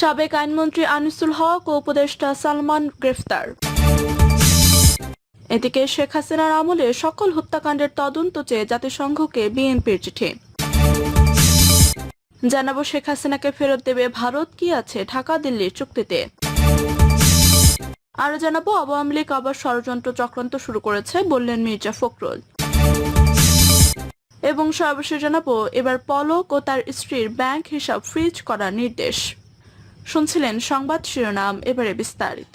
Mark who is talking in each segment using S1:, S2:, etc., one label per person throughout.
S1: সাবেক আইনমন্ত্রী আনিসুল হক ও উপদেষ্টা সালমান গ্রেফতার এদিকে শেখ হাসিনার আমলে সকল হত্যাকাণ্ডের তদন্ত চেয়ে জাতিসংঘকে বিএনপির চিঠি জানাবো শেখ হাসিনাকে ফেরত দেবে ভারত কি আছে ঢাকা দিল্লির চুক্তিতে আরও জানাবো আওয়ামী লীগ আবার ষড়যন্ত্র চক্রান্ত শুরু করেছে বললেন মির্জা ফখরুল এবং সর্বশেষ জানাবো এবার পলক ও তার স্ত্রীর ব্যাংক হিসাব ফ্রিজ করার নির্দেশ শুনছিলেন সংবাদ শিরোনাম এবারে বিস্তারিত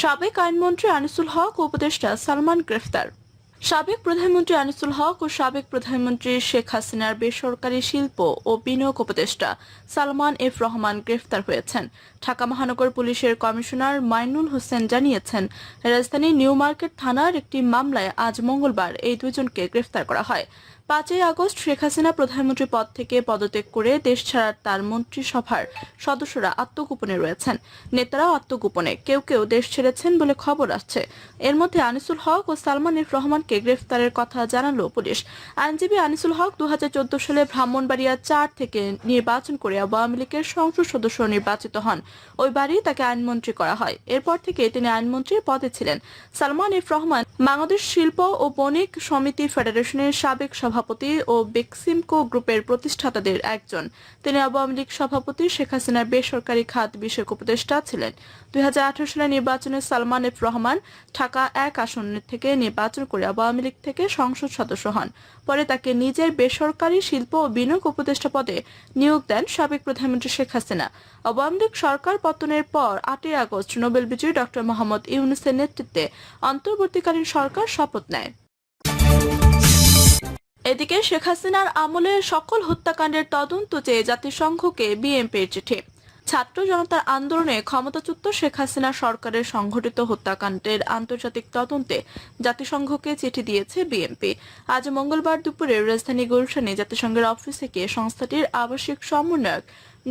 S1: সাবেক আইনমন্ত্রী আনিসুল হক উপদেষ্টা সালমান গ্রেফতার সাবেক প্রধানমন্ত্রী আনিসুল হক ও সাবেক প্রধানমন্ত্রী শেখ হাসিনার বেসরকারি শিল্প ও বিনিয়োগ উপদেষ্টা সালমান এফ রহমান গ্রেফতার হয়েছেন ঢাকা মহানগর পুলিশের কমিশনার মাইনুল হোসেন জানিয়েছেন রাজধানী নিউ মার্কেট থানার একটি মামলায় আজ মঙ্গলবার এই দুজনকে গ্রেফতার করা হয় পাঁচই আগস্ট শেখ হাসিনা প্রধানমন্ত্রী পদ থেকে পদত্যাগ করে দেশ ছাড়ার তার মন্ত্রিসভার সদস্যরা আত্মগোপনে রয়েছেন নেতারাও আত্মগোপনে কেউ কেউ দেশ ছেড়েছেন বলে খবর আসছে এর মধ্যে আনিসুল হক ও সালমান ইফ রহমানকে গ্রেফতারের কথা জানালো পুলিশ আইনজীবী আনিসুল হক দু সালে ব্রাহ্মণবাড়িয়া চার থেকে নির্বাচন করে আওয়ামী লীগের সংসদ সদস্য নির্বাচিত হন ওই বাড়ি তাকে আইনমন্ত্রী করা হয় এরপর থেকে তিনি আইনমন্ত্রীর পদে ছিলেন সালমান ইফ রহমান বাংলাদেশ শিল্প ও বণিক সমিতি ফেডারেশনের সাবেক সভাপতি সভাপতি ও বেক্সিমকো গ্রুপের প্রতিষ্ঠাতাদের একজন তিনি আওয়ামী লীগ সভাপতি শেখ হাসিনার বেসরকারি খাত বিষয়ক উপদেষ্টা ছিলেন দুই সালে নির্বাচনে সালমান এফ রহমান ঢাকা এক আসন থেকে নির্বাচন করে আওয়ামী লীগ থেকে সংসদ সদস্য হন পরে তাকে নিজের বেসরকারি শিল্প ও বিনিয়োগ উপদেষ্টা পদে নিয়োগ দেন সাবেক প্রধানমন্ত্রী শেখ হাসিনা আওয়ামী লীগ সরকার পতনের পর আটই আগস্ট নোবেল বিজয়ী ডক্টর মোহাম্মদ ইউনুসের নেতৃত্বে অন্তর্বর্তীকালীন সরকার শপথ নেয় এদিকে শেখ হাসিনার আমলে সকল হত্যাকাণ্ডের তদন্ত চেয়ে জাতিসংঘকে বিএনপির চিঠি ছাত্র জনতার আন্দোলনে ক্ষমতাচ্যুত শেখ হাসিনা সরকারের সংঘটিত হত্যাকাণ্ডের আন্তর্জাতিক তদন্তে জাতিসংঘকে চিঠি দিয়েছে বিএনপি আজ মঙ্গলবার দুপুরে রাজধানী গুলশানে জাতিসংঘের অফিস থেকে সংস্থাটির আবাসিক সমন্বয়ক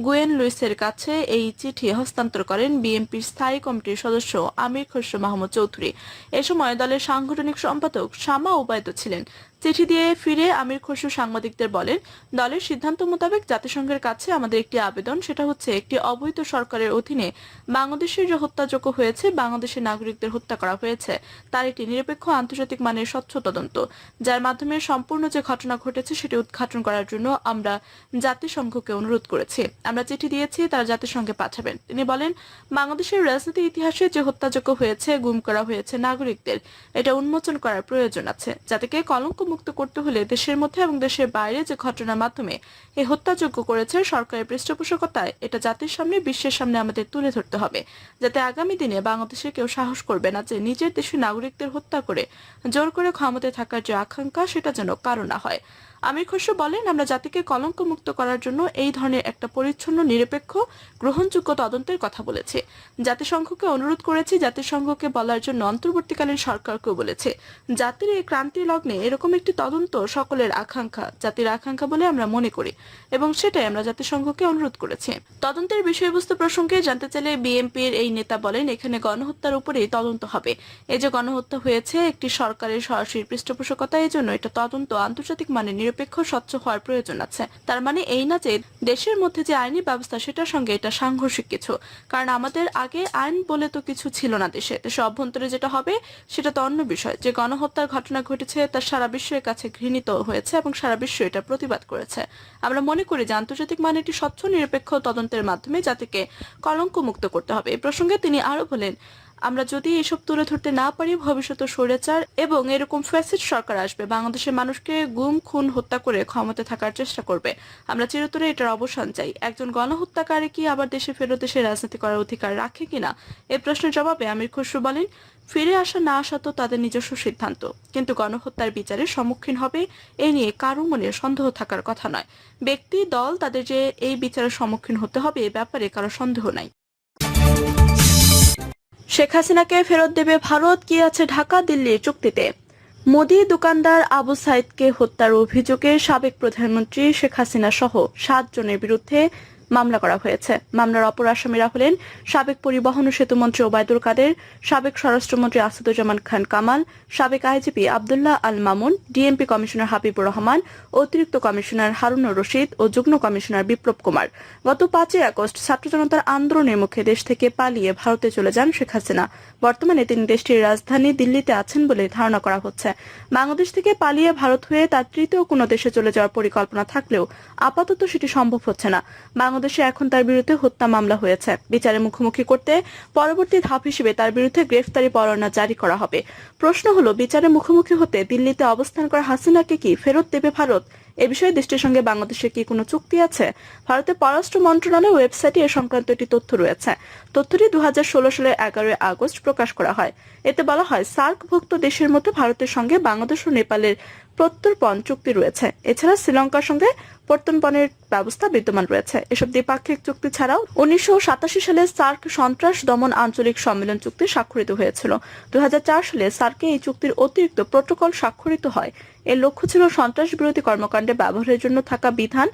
S1: গুয়েন লুইসের কাছে এই চিঠি হস্তান্তর করেন বিএনপির স্থায়ী কমিটির সদস্য আমির খসরু মাহমুদ চৌধুরী এ সময় দলের সাংগঠনিক সম্পাদক শামা উবায়দ ছিলেন চিঠি দিয়ে ফিরে আমির খসরু সাংবাদিকদের বলেন দলের সিদ্ধান্ত মোতাবেক জাতিসংঘের কাছে আমাদের একটি আবেদন সেটা হচ্ছে একটি অবৈধ সরকারের অধীনে বাংলাদেশের যে হত্যাযোগ্য হয়েছে বাংলাদেশের নাগরিকদের হত্যা করা হয়েছে তার একটি নিরপেক্ষ আন্তর্জাতিক মানের স্বচ্ছ তদন্ত যার মাধ্যমে সম্পূর্ণ যে ঘটনা ঘটেছে সেটি উদ্ঘাটন করার জন্য আমরা জাতিসংঘকে অনুরোধ করেছি আমরা চিঠি দিয়েছি তারা জাতিসংঘে পাঠাবেন তিনি বলেন বাংলাদেশের রাজনীতি ইতিহাসে যে হত্যাযোগ্য হয়েছে গুম করা হয়েছে নাগরিকদের এটা উন্মোচন করার প্রয়োজন আছে যাতে কে কলঙ্ক মুক্ত করতে হলে দেশের মধ্যে এবং দেশের বাইরে যে ঘটনার মাধ্যমে এই হত্যাযোগ্য করেছে সরকারের পৃষ্ঠপোষকতায় এটা জাতির সামনে বিশ্বের সামনে আমাদের তুলে ধরতে হবে যাতে আগামী দিনে বাংলাদেশে কেউ সাহস করবে না যে নিজের দেশের নাগরিকদের হত্যা করে জোর করে ক্ষমতায় থাকার যে আকাঙ্ক্ষা সেটা যেন কারণ হয় আমির খসরু বলেন আমরা জাতিকে কলঙ্ক মুক্ত করার জন্য এই ধরনের একটা পরিচ্ছন্ন নিরপেক্ষ গ্রহণযোগ্য তদন্তের কথা বলেছে জাতিসংঘকে অনুরোধ করেছে জাতিসংঘকে বলার জন্য অন্তর্বর্তীকালীন সরকারকেও বলেছে জাতির এই ক্রান্তি লগ্নে এরকম একটি তদন্ত সকলের আকাঙ্ক্ষা জাতির আকাঙ্ক্ষা বলে আমরা মনে করি এবং সেটাই আমরা জাতিসংঘকে অনুরোধ করেছি তদন্তের বিষয়বস্তু প্রসঙ্গে জানতে চাইলে বিএনপির এই নেতা বলেন এখানে গণহত্যার উপরেই তদন্ত হবে এই যে গণহত্যা হয়েছে একটি সরকারের সরাসরি পৃষ্ঠপোষকতা এই জন্য এটা তদন্ত আন্তর্জাতিক মানে নিরপেক্ষ স্বচ্ছ হওয়ার প্রয়োজন আছে তার মানে এই না যে দেশের মধ্যে যে আইনি ব্যবস্থা সেটার সঙ্গে এটা সাংঘর্ষিক কিছু কারণ আমাদের আগে আইন বলে তো কিছু ছিল না দেশে দেশের অভ্যন্তরে যেটা হবে সেটা তো অন্য বিষয় যে গণহত্যার ঘটনা ঘটেছে তা সারা বিশ্বের কাছে ঘৃণিত হয়েছে এবং সারা বিশ্ব এটা প্রতিবাদ করেছে আমরা মনে করি যে আন্তর্জাতিক মানে একটি স্বচ্ছ নিরপেক্ষ তদন্তের মাধ্যমে জাতিকে কলঙ্ক মুক্ত করতে হবে এ প্রসঙ্গে তিনি আরো বলেন আমরা যদি এসব তুলে ধরতে না পারি ভবিষ্যতে স্বৈরাচার এবং এরকম ফ্যাসিড সরকার আসবে বাংলাদেশের মানুষকে গুম খুন হত্যা করে ক্ষমতা থাকার চেষ্টা করবে আমরা চিরতরে এটার অবসান চাই একজন গণহত্যাকারী কি আবার দেশে ফেরত এসে রাজনীতি করার অধিকার রাখে কিনা এ প্রশ্নের জবাবে আমির খসরু বলেন ফিরে আসা না আসা তো তাদের নিজস্ব সিদ্ধান্ত কিন্তু গণহত্যার বিচারে সম্মুখীন হবে এ নিয়ে কারো মনে সন্দেহ থাকার কথা নয় ব্যক্তি দল তাদের যে এই বিচারের সম্মুখীন হতে হবে এ ব্যাপারে কারো সন্দেহ নাই শেখ হাসিনাকে ফেরত দেবে ভারত কি আছে ঢাকা দিল্লির চুক্তিতে মোদি দোকানদার আবু সাইদকে হত্যার অভিযোগে সাবেক প্রধানমন্ত্রী শেখ হাসিনা সহ সাতজনের বিরুদ্ধে মামলা করা হয়েছে মামলার অপর আসামিরা হলেন সাবেক পরিবহন ও সেতুমন্ত্রী ওবায়দুল কাদের সাবেক স্বরাষ্ট্রমন্ত্রী আসাদুজ্জামান খান কামাল সাবেক IGP Abdullah Al Mamun DMP commissioner Habibur Rahman অতিরিক্ত কমিশনার হারুনুর রশিদ ও যুগ্ম কমিশনার বিপ্লব কুমার গত পাঁচই আগস্ট ছাত্র জনতার আন্দোলনের মুখে দেশ থেকে পালিয়ে ভারতে চলে যান শেখ হাসিনা বর্তমানে তিনি দেশটির রাজধানী দিল্লিতে আছেন বলে ধারণা করা হচ্ছে বাংলাদেশ থেকে পালিয়ে ভারত হয়ে তার তৃতীয় কোনো দেশে চলে যাওয়ার পরিকল্পনা থাকলেও আপাতত সেটি সম্ভব হচ্ছে না বাংলাদেশ বাংলাদেশে এখন তার বিরুদ্ধে হত্যা মামলা হয়েছে বিচারে মুখোমুখি করতে পরবর্তী ধাপ হিসেবে তার বিরুদ্ধে গ্রেফতারি পরোয়ানা জারি করা হবে প্রশ্ন হলো বিচারে মুখোমুখি হতে দিল্লিতে অবস্থান করা হাসিনাকে কি ফেরত দেবে ভারত এ বিষয়ে দেশটির সঙ্গে বাংলাদেশের কি কোনো চুক্তি আছে ভারতের পররাষ্ট্র মন্ত্রণালয়ের ওয়েবসাইটে এ সংক্রান্ত একটি তথ্য রয়েছে তথ্যটি দু সালের এগারোই আগস্ট প্রকাশ করা হয় এতে বলা হয় সার্কভুক্ত দেশের মধ্যে ভারতের সঙ্গে বাংলাদেশ ও নেপালের প্রত্যর্পণ চুক্তি রয়েছে এছাড়া শ্রীলঙ্কার সঙ্গে প্রত্যর্পণের ব্যবস্থা বিদ্যমান রয়েছে এসব দ্বিপাক্ষিক চুক্তি ছাড়াও উনিশশো সালে সার্ক সন্ত্রাস দমন আঞ্চলিক সম্মেলন চুক্তি স্বাক্ষরিত হয়েছিল দু সালে সার্কে এই চুক্তির অতিরিক্ত প্রোটোকল স্বাক্ষরিত হয় এর লক্ষ্য ছিল সন্ত্রাস বিরোধী কর্মকাণ্ডে ব্যবহারের জন্য থাকা বিধান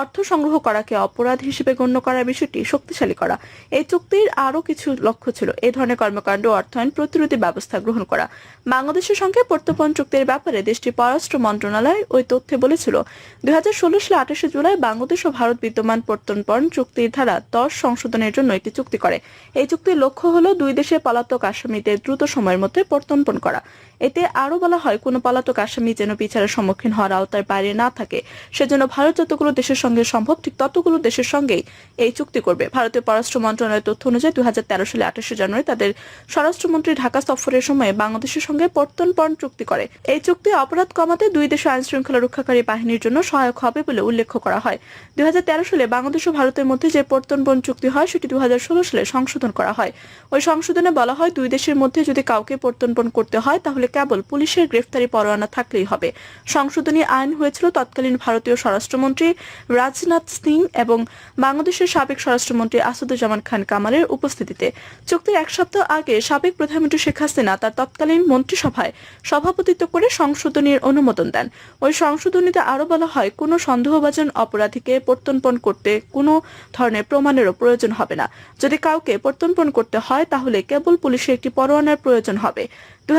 S1: অর্থ সংগ্রহ করাকে অপরাধ হিসেবে গণ্য করার বিষয়টি শক্তিশালী করা এই চুক্তির আরও কিছু লক্ষ্য ছিল এ ধরনের কর্মকাণ্ড অর্থায়ন প্রতিরোধী ব্যবস্থা গ্রহণ করা বাংলাদেশের সঙ্গে প্রত্যর্পণ চুক্তির ব্যাপারে দেশটির পররাষ্ট্র মন্ত্রণালয় ওই তথ্যে বলেছিল দুই সালে আঠাশে জুলাই বাংলাদেশ ও ভারত বিদ্যমান প্রত্যর্পণ চুক্তির ধারা দশ সংশোধনের জন্য একটি চুক্তি করে এই চুক্তির লক্ষ্য হল দুই দেশের পলাতক আসামিদের দ্রুত সময়ের মধ্যে প্রত্যর্পণ করা এতে আরও বলা হয় কোনো পলাতক আসামি যেন বিচারের সম্মুখীন হওয়ার আওতার বাইরে না থাকে সেজন্য ভারত যতগুলো দেশের সঙ্গে সম্ভব ঠিক ততগুলো দেশের সঙ্গেই এই চুক্তি করবে ভারতের পররাষ্ট্র মন্ত্রণালয়ের তথ্য অনুযায়ী দুই সালে আঠাশে জানুয়ারি তাদের স্বরাষ্ট্রমন্ত্রী ঢাকা সফরের সময় বাংলাদেশের সঙ্গে প্রত্যর্পণ চুক্তি করে এই চুক্তি অপরাধ কমাতে দুই দেশের আইন শৃঙ্খলা রক্ষাকারী বাহিনীর জন্য সহায়ক হবে বলে উল্লেখ করা হয় দুই হাজার তেরো সালে বাংলাদেশ ও ভারতের মধ্যে যে প্রত্যর্পণ চুক্তি হয় সেটি ষোলো সালে সংশোধন করা হয় ওই সংশোধনে বলা হয় দুই দেশের মধ্যে যদি কাউকে প্রত্যর্পণ করতে হয় তাহলে কেবল পুলিশের গ্রেফতারি পরোয়ানা থাকলেই হবে হবে সংশোধনী আইন হয়েছিল তৎকালীন ভারতীয় স্বরাষ্ট্রমন্ত্রী রাজনাথ সিং এবং বাংলাদেশের সাবেক স্বরাষ্ট্রমন্ত্রী আসাদুজ্জামান খান কামালের উপস্থিতিতে চুক্তির এক সপ্তাহ আগে সাবেক প্রধানমন্ত্রী শেখ হাসিনা তার তৎকালীন মন্ত্রিসভায় সভাপতিত্ব করে সংশোধনীর অনুমোদন দেন ওই সংশোধনীতে আরও বলা হয় কোনো সন্দেহভাজন অপরাধীকে প্রত্যর্পণ করতে কোনো ধরনের প্রমাণেরও প্রয়োজন হবে না যদি কাউকে প্রত্যর্পণ করতে হয় তাহলে কেবল পুলিশের একটি পরোয়ানার প্রয়োজন হবে দু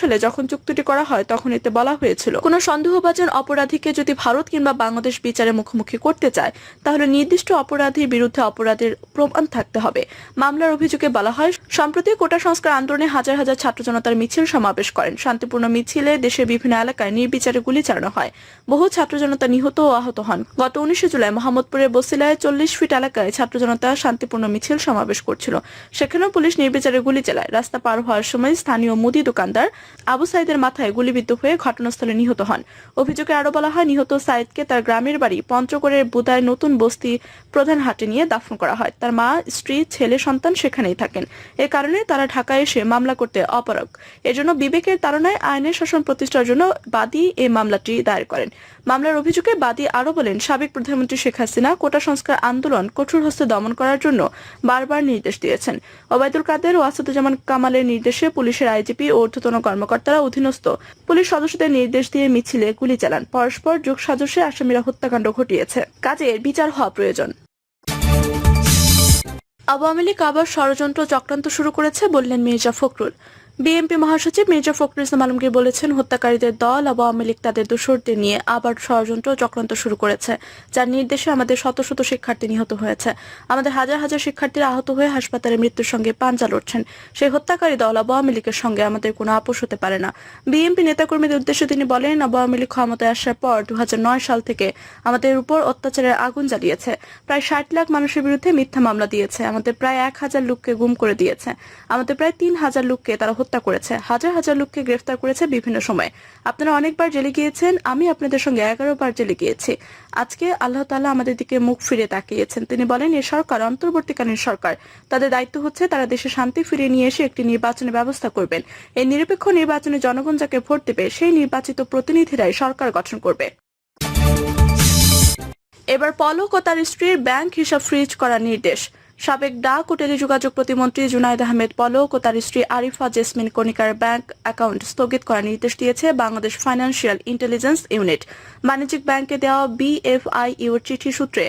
S1: সালে যখন চুক্তিটি করা হয় তখন এতে বলা হয়েছিল কোনো সন্দেহভাজন অপরাধীকে যদি ভারত কিংবা বাংলাদেশ বিচারে মুখোমুখি করতে চায় তাহলে নির্দিষ্ট অপরাধীর বিরুদ্ধে অপরাধের প্রমাণ থাকতে হবে মামলার অভিযোগে বলা হয় সম্প্রতি কোটা সংস্কার আন্দোলনে হাজার হাজার ছাত্র জনতার মিছিল সমাবেশ করেন শান্তিপূর্ণ মিছিলে দেশের বিভিন্ন এলাকায় নির্বিচারে গুলি চালানো হয় বহু ছাত্র জনতা নিহত ও আহত হন গত উনিশে জুলাই মোহাম্মদপুরের বসিলায় চল্লিশ ফিট এলাকায় ছাত্র জনতা শান্তিপূর্ণ মিছিল সমাবেশ করছিল সেখানেও পুলিশ নির্বিচারে গুলি চালায় রাস্তা পার হওয়ার সময় স্থানীয় মুদি সৌদি দোকানদার আবু সাইদের মাথায় গুলিবিদ্ধ হয়ে ঘটনাস্থলে নিহত হন অভিযোগে আরো বলা হয় নিহত সাইদকে তার গ্রামের বাড়ি পঞ্চগড়ের বুদায় নতুন বস্তি প্রধান হাটে নিয়ে দাফন করা হয় তার মা স্ত্রী ছেলে সন্তান সেখানেই থাকেন এ কারণে তারা ঢাকায় এসে মামলা করতে অপারক এজন্য বিবেকের তাড়নায় আইনের শাসন প্রতিষ্ঠার জন্য বাদী এ মামলাটি দায়ের করেন মামলার অভিযোগে বাদী আরো বলেন সাবেক প্রধানমন্ত্রী শেখ হাসিনা কোটা সংস্কার আন্দোলন কঠোর হস্তে দমন করার জন্য বারবার নির্দেশ দিয়েছেন ওবায়দুল কাদের ও আসাদুজ্জামান কামালের নির্দেশে পুলিশের আইজিপি ও ঊর্ধ্বতন কর্মকর্তারা অধীনস্থ পুলিশ সদস্যদের নির্দেশ দিয়ে মিছিলে গুলি চালান পরস্পর যুগ সদস্যের আসামিরা হত্যাকাণ্ড ঘটিয়েছে কাজে এর বিচার হওয়া প্রয়োজন আওয়ামী লীগ আবার ষড়যন্ত্র চক্রান্ত শুরু করেছে বললেন মির্জা ফখরুল বিএনপি মহাসচিব মির্জা ফখরুল ইসলাম আলমগীর বলেছেন হত্যাকারীদের দল আওয়ামী লীগ তাদের দোসরদের নিয়ে আবার ষড়যন্ত্র চক্রান্ত শুরু করেছে যার নির্দেশে আমাদের শত শত শিক্ষার্থী নিহত হয়েছে আমাদের হাজার হাজার শিক্ষার্থীরা আহত হয়ে হাসপাতালে মৃত্যুর সঙ্গে পাঞ্জা লড়ছেন সেই হত্যাকারী দল আওয়ামী লীগের সঙ্গে আমাদের কোনো আপোষ হতে পারে না বিএনপি নেতাকর্মীদের উদ্দেশ্যে তিনি বলেন আওয়ামী লীগ ক্ষমতায় আসার পর দু সাল থেকে আমাদের উপর অত্যাচারের আগুন জ্বালিয়েছে প্রায় ষাট লাখ মানুষের বিরুদ্ধে মিথ্যা মামলা দিয়েছে আমাদের প্রায় এক হাজার লোককে গুম করে দিয়েছে আমাদের প্রায় তিন হাজার লোককে তারা হত্যা করেছে হাজার হাজার লোককে গ্রেফতার করেছে বিভিন্ন সময়ে আপনারা অনেকবার জেলে গিয়েছেন আমি আপনাদের সঙ্গে এগারো বার জেলে গিয়েছি আজকে আল্লাহ তালা আমাদের দিকে মুখ ফিরে তাকিয়েছেন তিনি বলেন এ সরকার অন্তর্বর্তীকালীন সরকার তাদের দায়িত্ব হচ্ছে তারা দেশে শান্তি ফিরিয়ে নিয়ে এসে একটি নির্বাচনের ব্যবস্থা করবেন এই নিরপেক্ষ নির্বাচনে জনগণ যাকে ভোট দেবে সেই নির্বাচিত প্রতিনিধিরাই সরকার গঠন করবে এবার পলক ও তার স্ত্রীর ব্যাংক হিসাব ফ্রিজ করার নির্দেশ সাবেক ডাক ও টেলিযোগাযোগ প্রতিমন্ত্রী জুনায়দ আহমেদ পলক ও তার স্ত্রী আরিফা জেসমিন কণিকার ব্যাংক অ্যাকাউন্ট স্থগিত করার নির্দেশ দিয়েছে বাংলাদেশ ফাইন্যান্সিয়াল ইন্টেলিজেন্স ইউনিট বাণিজ্যিক ব্যাংকে দেওয়া বিএফআই চিঠি সূত্রে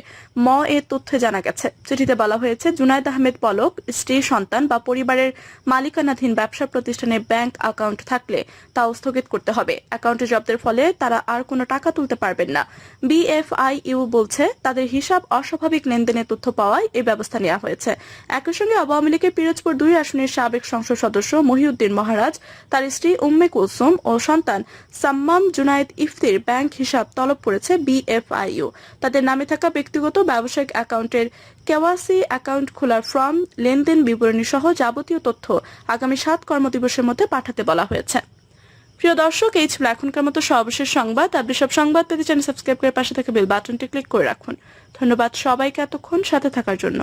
S1: ম এ তথ্যে জানা গেছে চিঠিতে বলা হয়েছে জুনায়দ আহমেদ পলক স্ত্রী সন্তান বা পরিবারের মালিকানাধীন ব্যবসা প্রতিষ্ঠানে ব্যাংক অ্যাকাউন্ট থাকলে তাও স্থগিত করতে হবে অ্যাকাউন্টে জব্দের ফলে তারা আর কোনো টাকা তুলতে পারবেন না বিএফআইইউ বলছে তাদের হিসাব অস্বাভাবিক লেনদেনের তথ্য পাওয়ায় এই ব্যবস্থা নেওয়া হয়েছে একই সঙ্গে আওয়ামী লীগের পিরোজপুর দুই আসনের সাবেক সংসদ সদস্য মহিউদ্দিন মহারাজ তার স্ত্রী উম্মে কুলসুম ও সন্তান সাম্মাম জুনায়েদ ইফতির ব্যাংক হিসাব তলব করেছে বিএফআইইউ তাদের নামে থাকা ব্যক্তিগত ব্যবসায়িক অ্যাকাউন্টের কেওয়াসি অ্যাকাউন্ট খোলার ফর্ম লেনদেন বিবরণী সহ যাবতীয় তথ্য আগামী সাত কর্মদিবসের মধ্যে পাঠাতে বলা হয়েছে প্রিয় দর্শক এই ছিল এখনকার মতো সর্বশেষ সংবাদ আপনি সব সংবাদ পেতে চ্যানেল সাবস্ক্রাইব করে পাশে থাকা বেল বাটনটি ক্লিক করে রাখুন ধন্যবাদ সবাইকে এতক্ষণ সাথে থাকার জন্য